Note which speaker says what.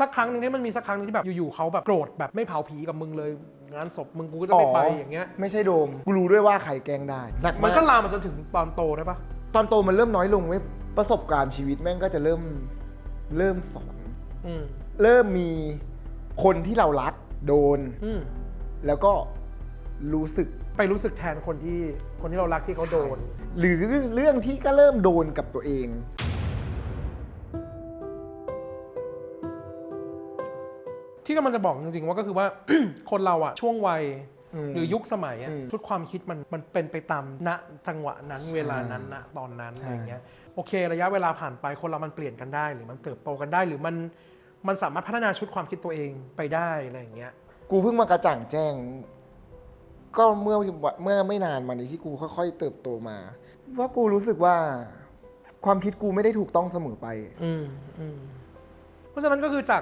Speaker 1: สักครั้งหนึ่งที่มันมีสักครั้งหนึงที่แบบอยู่ๆเขาแบบโกรธแบบไม่เผาผีกับมึงเลย งานศพมึงกูก็จะไม่ไปอย่างเงี้ย
Speaker 2: ไม่ใช่โดม กูรู้ด้วยว่าใครแกล้งได้หนัก
Speaker 1: มั
Speaker 2: มานก
Speaker 1: ก็ลามมาจนถึงตอนโตได้ปะ
Speaker 2: ตอนโตมันเริ่มน้อยลงเว้ยประสบการณ์ชีวิตแม่งก็จะเริ่มเริ่มสอน
Speaker 1: อืม
Speaker 2: เริ่มมีคนที่เรารักโดน
Speaker 1: อืม
Speaker 2: แล้วก็รู้สึก
Speaker 1: ไปรู้สึกแทนคนที่คนที่เรารักที่เขาโดน
Speaker 2: หรือเรื่องที่ก็เริ่มโดนกับตัวเอง
Speaker 1: ที่กำลังจะบอกจริงๆว่าก็คือว่า คนเราอะช่วงวัย
Speaker 2: อืม
Speaker 1: หรือยุคสมัยอะ
Speaker 2: อืม
Speaker 1: ชุดความคิดมันมันเป็นไปตามณจังหวะนั้นเวลานั้นณตอนนั้น
Speaker 2: ใช่
Speaker 1: อะไรอย่างเงี้ยโอเค ระยะเวลาผ่านไปคนเรามันเปลี่ยนกันได้ หรือมันเติบโตกันได้หรือมันมันสามารถพัฒนาชุดความคิดตัวเองไปได้อะไรอย่างเงี้ย
Speaker 2: กูเพิ่งมากระจ่างแจ้ง ก็เมื่อเมื่อไม่นานมานี้ที่กูค่อยๆเติบโตมาว่ากูรู้สึกว่า ความคิดกูไม่ได้ถูกต้องเสมอไป
Speaker 1: อืมอืมเพราะฉะนั้นก็คือจาก